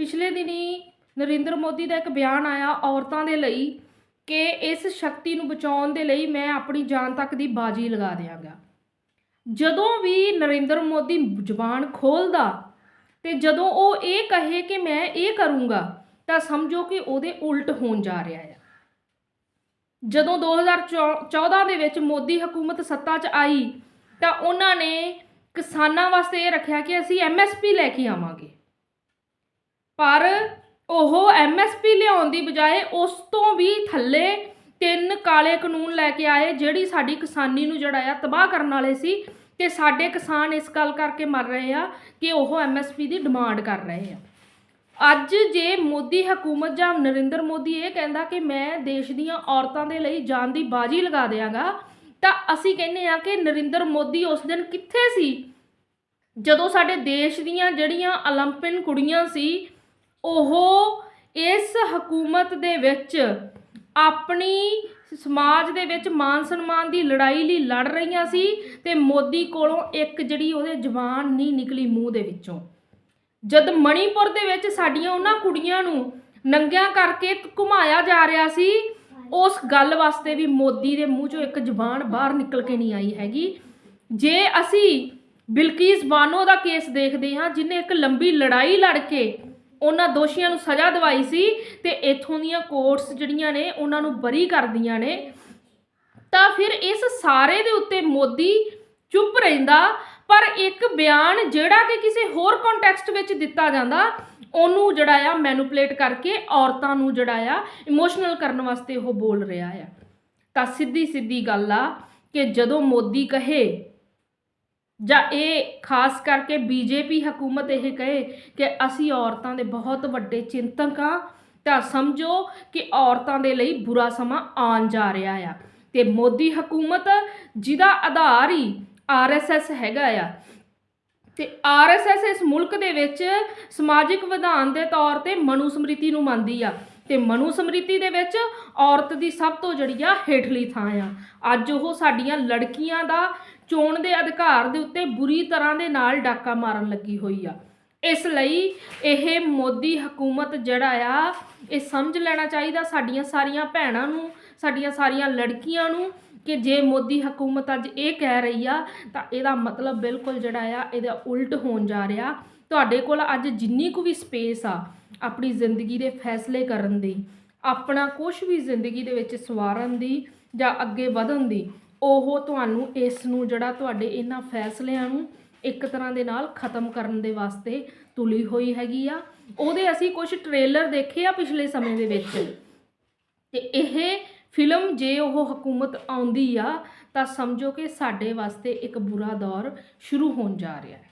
ਪਿਛਲੇ ਦਿਨੀ ਨਰਿੰਦਰ ਮੋਦੀ ਦਾ ਇੱਕ ਬਿਆਨ ਆਇਆ ਔਰਤਾਂ ਦੇ ਲਈ ਕਿ ਇਸ ਸ਼ਕਤੀ ਨੂੰ ਬਚਾਉਣ ਦੇ ਲਈ ਮੈਂ ਆਪਣੀ ਜਾਨ ਤੱਕ ਦੀ ਬਾਜੀ ਲਗਾ ਦਿਆਂਗਾ। ਜਦੋਂ ਵੀ ਨਰਿੰਦਰ ਮੋਦੀ ਜ਼ੁਬਾਨ ਖੋਲਦਾ ਤੇ ਜਦੋਂ ਉਹ ਇਹ ਕਹੇ ਕਿ ਮੈਂ ਇਹ ਕਰੂੰਗਾ, ਤਾਂ ਸਮਝੋ ਕਿ ਉਹਦੇ ਉਲਟ ਹੋਣ ਜਾ ਰਿਹਾ ਹੈ ਜਦੋਂ 2014 ਦੇ ਵਿੱਚ ਮੋਦੀ ਹਕੂਮਤ ਸੱਤਾ 'ਚ ਆਈ, ਤਾਂ ਉਹਨਾਂ ਨੇ ਕਿਸਾਨਾਂ ਵਾਸਤੇ ਇਹ ਰੱਖਿਆ ਕਿ ਅਸੀਂ ਐਮਐਸਪੀ ਲੈ ਕੇ ਆਵਾਂਗੇ। ਪਰ ਉਹ ਐਮਐਸਪੀ ਲਿਆਉਣ ਦੀ ਬਜਾਏ ਉਸ ਤੋਂ ਵੀ ਥੱਲੇ ਤਿੰਨ ਕਾਲੇ ਕਾਨੂੰਨ ਲੈ ਕੇ ਆਏ ਜਿਹੜੀ ਸਾਡੀ ਕਿਸਾਨੀ ਨੂੰ ਜਿਹੜਾ ਆ ਤਬਾਹ ਕਰਨ ਵਾਲੇ ਸੀ ਤੇ ਸਾਡੇ ਕਿਸਾਨ ਇਸ ਗੱਲ ਕਰਕੇ ਮਰ ਰਹੇ ਆ ਕਿ ਉਹ ਐਮਐਸਪੀ ਦੀ ਡਿਮਾਂਡ ਕਰ ਰਹੇ ਆ ਅੱਜ ਜੇ ਮੋਦੀ ਹਕੂਮਤ ਜਾਂ ਨਰਿੰਦਰ ਮੋਦੀ ਇਹ ਕਹਿੰਦਾ ਕਿ ਮੈਂ ਦੇਸ਼ ਦੀਆਂ ਔਰਤਾਂ ਦੇ ਲਈ ਜਾਨ ਦੀ ਬਾਜੀ ਲਗਾ ਦਿਆਂਗਾ ਤਾਂ ਅਸੀਂ ਕਹਿੰਦੇ ਆ ਕਿ ਨਰਿੰਦਰ ਮੋਦੀ ਉਸ ਦਿਨ ਕਿੱਥੇ ਸੀ ਜਦੋਂ ਸਾਡੇ ਦੇਸ਼ ਦੀਆਂ ਜਿਹੜੀਆਂ 올림픽 ਕੁੜੀਆਂ ਸੀ ਉਹ ਇਸ ਹਕੂਮਤ ਦੇ ਵਿੱਚ ਆਪਣੀ ਸਮਾਜ ਦੇ ਵਿੱਚ ਮਾਨ ਸਨਮਾਨ ਦੀ ਲੜਾਈ ਲਈ ਲੜ ਰਹੀਆਂ ਸੀ ਤੇ ਮੋਦੀ ਕੋਲੋਂ ਇੱਕ ਜਿਹੜੀ ਉਹਦੇ ਜ਼ਬਾਨ ਨਹੀਂ ਨਿਕਲੀ ਮੂੰਹ ਦੇ ਵਿੱਚੋਂ। ਜਦ ਮਣੀਪੁਰ ਦੇ ਵਿੱਚ ਸਾਡੀਆਂ ਉਹਨਾਂ ਕੁੜੀਆਂ ਨੂੰ ਨੰਗਿਆਂ ਕਰਕੇ ਘੁਮਾਇਆ ਜਾ ਰਿਹਾ ਸੀ, ਉਸ ਗੱਲ ਵਾਸਤੇ ਵੀ ਮੋਦੀ ਦੇ ਮੂੰਹ ਚੋਂ ਇੱਕ ਜ਼ਬਾਨ ਬਾਹਰ ਨਿਕਲ ਕੇ ਨਹੀਂ ਆਈ ਹੈਗੀ। ਜੇ ਅਸੀਂ ਬਿਲਕੀਸ ਬਾਨੋ ਦਾ ਕੇਸ ਦੇਖਦੇ ਹਾਂ ਜਿਨੇ ਇੱਕ ਲੰਬੀ ਲੜਾਈ ਲੜ ਕੇ ਉਹਨਾਂ ਦੋਸ਼ੀਆਂ ਨੂੰ ਸਜ਼ਾ ਦਿਵਾਈ ਸੀ ਤੇ ਇਥੋਂ ਦੀਆਂ ਕੋਰਟਸ ਜਿਹੜੀਆਂ ਨੇ ਉਹਨਾਂ ਨੂੰ ਬਰੀ ਕਰਦੀਆਂ ਨੇ। ਤਾਂ ਫਿਰ ਇਸ ਸਾਰੇ ਦੇ ਉੱਤੇ ਮੋਦੀ ਚੁੱਪ ਰਹਿੰਦਾ, ਪਰ ਇੱਕ ਬਿਆਨ ਜਿਹੜਾ ਕਿ ਕਿਸੇ ਹੋਰ ਕੰਟੈਕਸਟ ਵਿੱਚ ਦਿੱਤਾ ਜਾਂਦਾ, ਉਹਨੂੰ ਜਿਹੜਾ ਆ ਮੈਨੂਪਲੇਟ ਕਰਕੇ ਔਰਤਾਂ ਨੂੰ ਜਿਹੜਾ ਆ ਇਮੋਸ਼ਨਲ ਕਰਨ ਵਾਸਤੇ ਉਹ ਬੋਲ ਰਿਹਾ ਆ। ਤਾਂ ਸਿੱਧੀ ਸਿੱਧੀ ਗੱਲ ਆ ਕਿ ਜਦੋਂ ਮੋਦੀ ਕਹੇ ਜਾਂ ਇਹ ਖਾਸ ਕਰਕੇ ਬੀਜੇਪੀ ਹਕੂਮਤ ਇਹ ਕਹੇ ਕਿ ਅਸੀਂ ਔਰਤਾਂ ਦੇ ਬਹੁਤ ਵੱਡੇ ਚਿੰਤਕ ਆ ਤਾਂ ਸਮਝੋ ਕਿ ਔਰਤਾਂ ਦੇ ਲਈ ਬੁਰਾ ਸਮਾਂ ਆਉਣ ਜਾ ਰਿਹਾ ਆ। ਤੇ ਮੋਦੀ ਹਕੂਮਤ ਜਿਹਦਾ ਆਧਾਰ ਹੀ ਆਰਐਸਐਸ ਹੈਗਾ ਆ। ਤੇ ਆਰਐਸਐਸ ਇਸ ਮੁਲਕ ਦੇ ਵਿੱਚ ਸਮਾਜਿਕ ਵਿਧਾਨ ਦੇ ਤੌਰ ਤੇ ਮਨੂ ਸਮ੍ਰਿਤੀ ਨੂੰ ਮੰਨਦੀ ਆ। ਤੇ ਮਨੂ ਸਮ੍ਰਿਤੀ ਦੇ ਵਿੱਚ ਔਰਤ ਦੀ ਸਭ ਤੋਂ ਜਿਹੜੀ ਆ ਹੇਠਲੀ ਥਾਂ ਆ। ਅੱਜ ਉਹ ਸਾਡੀਆਂ ਲੜਕੀਆਂ ਦਾ ਚੋਣ ਦੇ ਅਧਿਕਾਰ ਦੇ ਉੱਤੇ ਬੁਰੀ ਤਰ੍ਹਾਂ ਦੇ ਨਾਲ ਡਾਕਾ ਮਾਰਨ ਲੱਗੀ ਹੋਈ ਆ। ਇਸ ਲਈ ਇਹ ਮੋਦੀ ਹਕੂਮਤ ਜਿਹੜਾ ਆ, ਇਹ ਸਮਝ ਲੈਣਾ ਚਾਹੀਦਾ ਸਾਡੀਆਂ ਸਾਰੀਆਂ ਭੈਣਾਂ ਨੂੰ, ਸਾਡੀਆਂ ਸਾਰੀਆਂ ਲੜਕੀਆਂ ਨੂੰ ਕਿ ਜੇ ਮੋਦੀ ਹਕੂਮਤ ਅੱਜ ਇਹ ਕਹਿ ਰਹੀ ਆ, ਤਾਂ ਇਹਦਾ ਮਤਲਬ ਬਿਲਕੁਲ ਜਿਹੜਾ ਆ, ਇਹਦਾ ਉਲਟ ਹੋਣ ਜਾ ਰਿਹਾ। ਤੁਹਾਡੇ ਕੋਲ ਅੱਜ ਜਿੰਨੀ ਕੁ ਵੀ ਸਪੇਸ ਆ ਆਪਣੀ ਜ਼ਿੰਦਗੀ ਦੇ ਫੈਸਲੇ ਕਰਨ ਦੀ, ਆਪਣਾ ਕੁਝ ਵੀ ਜ਼ਿੰਦਗੀ ਦੇ ਵਿੱਚ ਸਵਾਰਨ ਦੀ ਜਾਂ ਅੱਗੇ ਵਧਣ ਦੀ, ਉਹ ਤੁਹਾਨੂੰ ਇਸ ਨੂੰ ਜਿਹੜਾ ਤੁਹਾਡੇ ਇਹਨਾਂ ਫੈਸਲਿਆਂ ਨੂੰ ਇੱਕ ਤਰ੍ਹਾਂ ਦੇ ਨਾਲ ਖਤਮ ਕਰਨ ਦੇ ਵਾਸਤੇ ਤੁਲੀ ਹੋਈ ਹੈਗੀ ਆ। ਉਹਦੇ ਅਸੀਂ ਕੁਝ ਟ੍ਰੇਲਰ ਦੇਖੇ ਆ ਪਿਛਲੇ ਸਮੇਂ ਦੇ ਵਿੱਚ। ਤੇ ਇਹ ਫਿਲਮ ਜੇ ਉਹ ਹਕੂਮਤ ਆਉਂਦੀ ਆ ਤਾਂ ਸਮਝੋ ਕਿ ਸਾਡੇ ਵਾਸਤੇ ਇੱਕ ਬੁਰਾ ਦੌਰ ਸ਼ੁਰੂ ਹੋਣ ਜਾ ਰਿਹਾ ਹੈ।